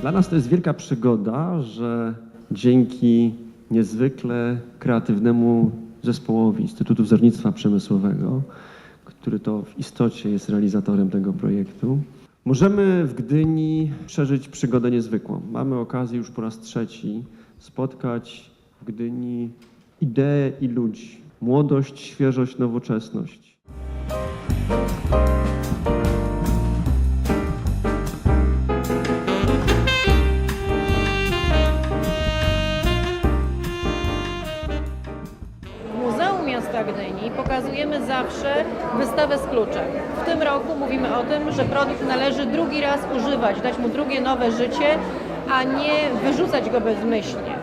Dla nas to jest wielka przygoda, że dzięki niezwykle kreatywnemu zespołowi Instytutu Wzornictwa Przemysłowego, który to w istocie jest realizatorem tego projektu, możemy w Gdyni przeżyć przygodę niezwykłą. Mamy okazję już po raz trzeci spotkać w Gdyni idee i ludzi, młodość, świeżość, nowoczesność. Gdyni pokazujemy zawsze wystawę z kluczem. W tym roku mówimy o tym, że produkt należy drugi raz używać, dać mu drugie nowe życie, a nie wyrzucać go bezmyślnie.